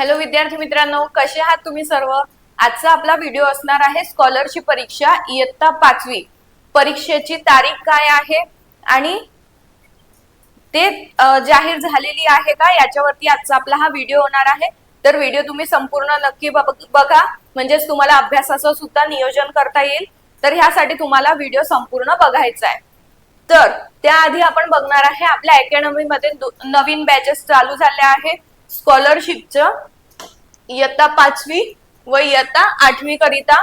Hello विद्यार्थी मित्रांनो कसे आहात तुम्ही सर्व? आजचा आपला व्हिडिओ असणार आहे स्कॉलरशिप परीक्षा इयत्ता पाचवी. परीक्षेची तारीख काय आहे? आणि ते जाहीर झालेली आहे का? याच्यावरती आजचा आपला हा व्हिडिओ होणार आहे. तर व्हिडिओ तुम्ही संपूर्ण नक्की बघा म्हणजेच तुम्हाला अभ्यासाचं सुद्धा नियोजन करता येईल. तर ह्यासाठी तुम्हाला व्हिडिओ संपूर्ण बघायचा आहे. तर त्याआधी आपण बघणार आहे आपल्या अकॅडमी मध्ये नवीन बॅचेस चालू झाल्या आहेत. स्कॉलरशिपचं. इयत्ता पाचवी व इयत्ता आठवी करिता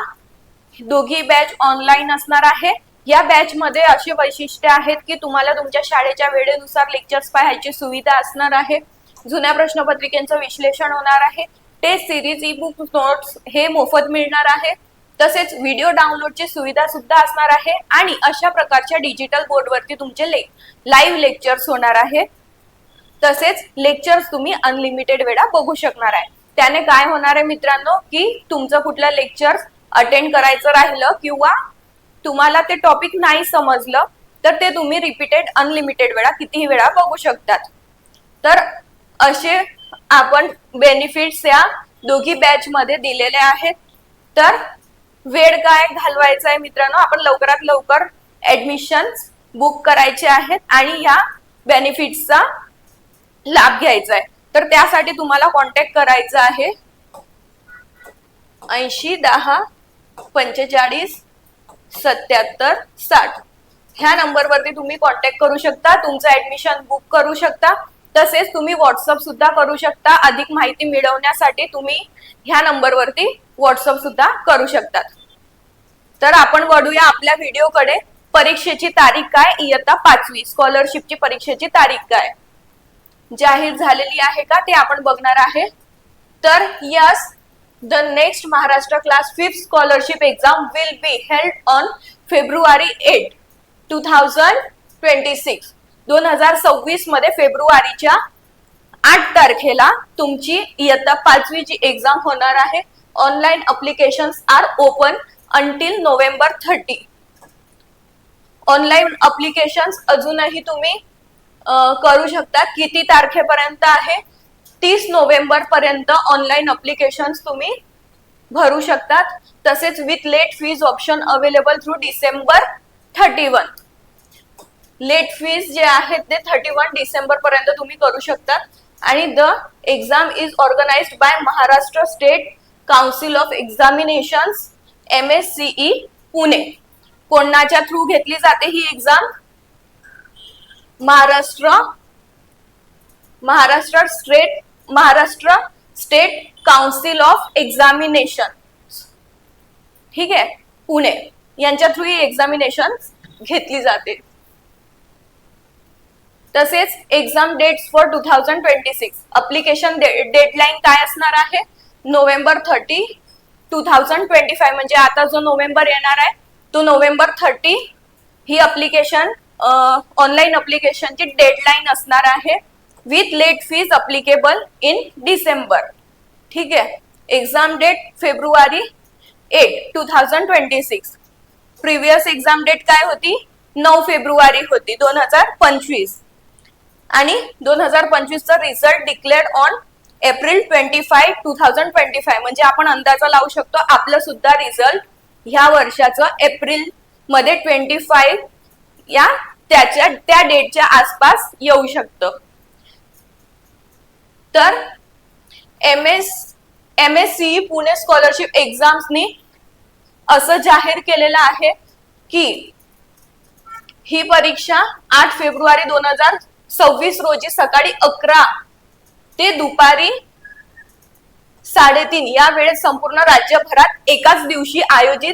दोघी बॅच ऑनलाईन असणार आहे. या बॅच मध्ये अशी वैशिष्ट्ये आहेत की तुम्हाला तुमच्या शाळेच्या वेळेनुसार लेक्चर्स पाहायची सुविधा असणार आहे. जुन्या प्रश्नपत्रिकेचं विश्लेषण होणार आहे. Test series e book notes हे मोफत मिळणार आहे. तसेच व्हिडिओ डाउनलोडची सुविधा सुद्धा असणार आहे. आणि अशा प्रकारच्या डिजिटल बोर्डवरती तुमचे ले लाईव्ह लेक्चर्स होणार आहे. तसेच लेक्चर्स तुम्ही अनलिमिटेड वेळा बघू शकणार आहे. त्याने काय होणार आहे मित्रांनो की तुमचं कुठलं लेक्चर अटेंड करायचं राहिलं किंवा तुम्हाला ते टॉपिक नाही समजलं तर ते तुम्ही रिपीटेड अनलिमिटेड वेळा कितीही वेळा बघू शकतात. तर असे आपण बेनिफिट्स या दोघी बॅच मध्ये दिलेले आहेत. तर वेळ काय घालवायचा आहे मित्रांनो आपण लवकरात लवकर ऍडमिशन बुक करायचे आहेत आणि या बेनिफिट्सचा लाभ घ्यायचा आहे तर त्यासाठी तुम्हाला कॉन्टॅक्ट करायचा आहे. ऐंशी दहा पंचेचाळीस सत्याहत्तर साठ. ह्या नंबरवरती तुम्ही कॉन्टॅक्ट करू शकता तुमचं ऍडमिशन बुक करू शकता तसेच तुम्ही व्हॉट्सअप सुद्धा करू शकता. अधिक माहिती मिळवण्यासाठी तुम्ही ह्या नंबरवरती व्हॉट्सअप सुद्धा करू शकतात तर आपण वळूया आपल्या व्हिडिओकडे परीक्षेची तारीख काय? इयत्ता पाचवी. स्कॉलरशिपची परीक्षेची तारीख काय? जाहीर झालेली आहे का ते आपण बघणार आहे. तर yes the next Maharashtra class fifth scholarship exam will be held on February eight two thousand twenty six दोन हजार सव्वीसमध्ये फेब्रुवारीच्या आठ तारखेला तुमची इयत्ता पाचवी जी एक्झाम होणार आहे. Online application are open until November thirty online application अजूनही तुम्ही करू शकता किती तारखेपर्यंत आहे? तीस नोव्हेंबर पर्यंत ऑनलाईन अप्लिकेशन तुम्ही भरू शकतात. तसेच with late fees option available through December thirty one late fees जे आहेत ते थर्टी वन डिसेंबर पर्यंत तुम्ही करू शकतात. आणि the exam is organised by Maharashtra state council of examination M S C E Pune कोणाच्या थ्रू घेतली जाते ही exam Maharashtra Maharashtra state Maharashtra state council of examination. ठीक आहे? पुणे. यांच्या थ्रू ही एक्झामिनेशन घेतली जाते. तसेच exam dates for two thousand twenty six application deadline काय असणार आहे? November thirty two thousand twenty five म्हणजे आता जो नोव्हेंबर येणार आहे तो नोव्हेंबर थर्टी ही अप्लिकेशन ऑनलाईन अप्लिकेशनची डेडलाईन असणार आहे. With late fees applicable in December ठीक आहे? Exam date February eight two thousand twenty six previous exam date काय होती? नऊ फेब्रुवारी होती दोन हजार पंचवीस. आणि दोन हजार पंचवीसचा result declared on April twenty five two thousand twenty five म्हणजे आपण अंदाजा लावू शकतो आपलं सुद्धा रिझल्ट ह्या वर्षाचं एप्रिलमध्ये ट्वेंटी फाय या त्याच्या त्या डेटच्या आसपास येऊ शकतं. तर M S M S C Pune scholarship एक्झाम्सनी असं जाहीर केलेलं आहे की ही परीक्षा आठ फेब्रुवारी दोन हजार सव्वीस रोजी सकाळी अकरा ते दुपारी साडेतीन या वेळेत संपूर्ण राज्यभरात एकाच दिवशी आयोजित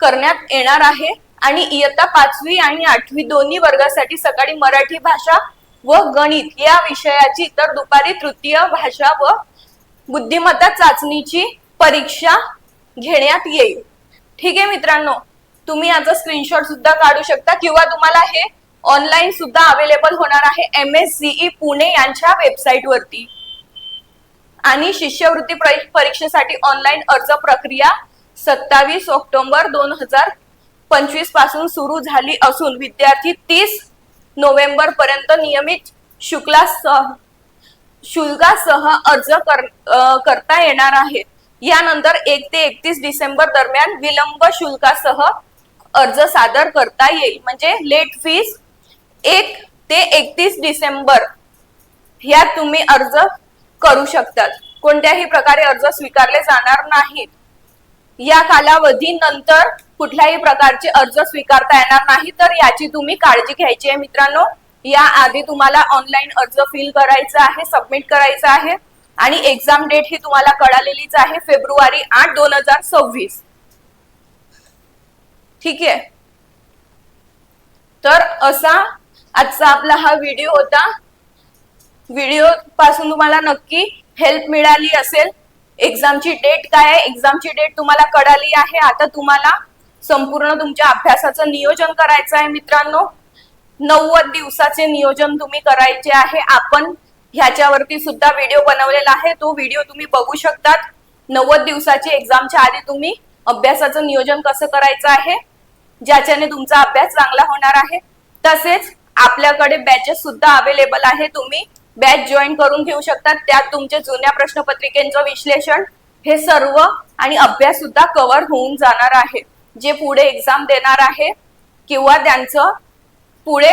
करण्यात येणार आहे. आणि इयत्ता पाचवी आणि आठवी दोन्ही वर्गासाठी सकाळी मराठी भाषा व गणित या विषयाची तर दुपारी तृतीय भाषा व बुद्धिमत्ता चाचणीची परीक्षा घेण्यात येईल. ठीक आहे मित्रांनो तुम्ही याचा स्क्रीनशॉट सुद्धा काढू शकता किंवा तुम्हाला हे ऑनलाईन सुद्धा अवेलेबल होणार आहे एम एस सीई पुणे यांच्या वेबसाईट वरती. आणि शिष्यवृत्ती परीक्षेसाठी ऑनलाईन अर्ज प्रक्रिया सत्तावीस ऑक्टोबर दोन हजार पंचवीसपासून सुरू झाली असून विद्यार्थी तीस नोव्हेंबर पर्यंत नियमित शुक्लासह शुल्कासह अर्ज कर, करता येणार आहेत. यानंतर एक ते एकतीस डिसेंबर दरम्यान विलंब शुल्कासह अर्ज सादर करता येईल. म्हणजे लेट फीस एक ते एकतीस डिसेंबर ह्या तुम्ही अर्ज करू शकतात. कोणत्याही प्रकारे अर्ज स्वीकारले जाणार नाहीत. या कालावधीनंतर कुठल्याही प्रकारचे अर्ज स्वीकारता येणार नाही तर याची तुम्ही काळजी घ्यायची आहे मित्रांनो. या आधी तुम्हाला ऑनलाईन अर्ज फिल करायचा आहे सबमिट करायचा आहे. आणि एक्झाम डेट ही तुम्हाला कळालेलीच आहे फेब्रुवारी आठ दोन हजार सव्वीस. ठीक आहे? तर असा आजचा आपला हा व्हिडिओ होता. व्हिडिओ पासून तुम्हाला नक्की हेल्प मिळाली असेल एक्झामची डेट काय आहे? एक्झामची डेट तुम्हाला कळाली आहे. आता तुम्हाला संपूर्ण तुमच्या अभ्यासाचं नियोजन करायचं आहे मित्रांनो. नव्वद दिवसाचे नियोजन तुम्ही करायचे आहे. आपण ह्याच्यावरती सुद्धा व्हिडिओ बनवलेला आहे. तो व्हिडिओ तुम्ही बघू शकतात. नव्वद दिवसाची एक्झामच्या आधी तुम्ही अभ्यासाचं नियोजन कसं करायचं आहे? ज्याच्याने तुमचा अभ्यास चांगला होणार आहे. तसेच आपल्याकडे बॅचेस सुद्धा अवेलेबल आहे. तुम्ही बॅच जॉईन करून घेऊ शकतात. त्यात तुमचे जुन्या प्रश्नपत्रिकेचं विश्लेषण हे सर्व आणि अभ्यास सुद्धा कव्हर होऊन जाणार आहे. जे पुढे एक्झाम देणार आहे किंवा त्यांचं पुढे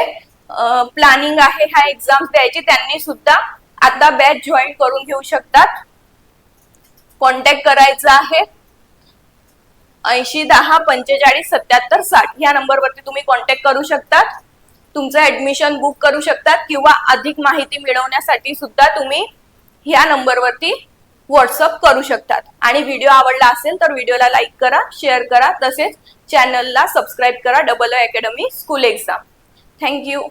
प्लॅनिंग आहे ह्या एक्झाम द्यायची त्यांनी सुद्धा आता बॅच जॉईन करून घेऊ शकतात. कॉन्टॅक्ट करायचा आहे. ऐंशी दहा पंचेचाळीस सत्याहत्तर साठ या नंबरवरती तुम्ही कॉन्टॅक्ट करू शकतात. तुमचं ऍडमिशन बुक करू शकतात किंवा अधिक माहिती मिळवण्यासाठी सुद्धा तुम्ही ह्या नंबरवरती व्हॉट्सअप करू शकतात. आणि व्हिडिओ आवडला असेल तर व्हिडिओला लाईक करा शेअर करा. तसेच चॅनलला सबस्क्राईब करा double academy school exam thank you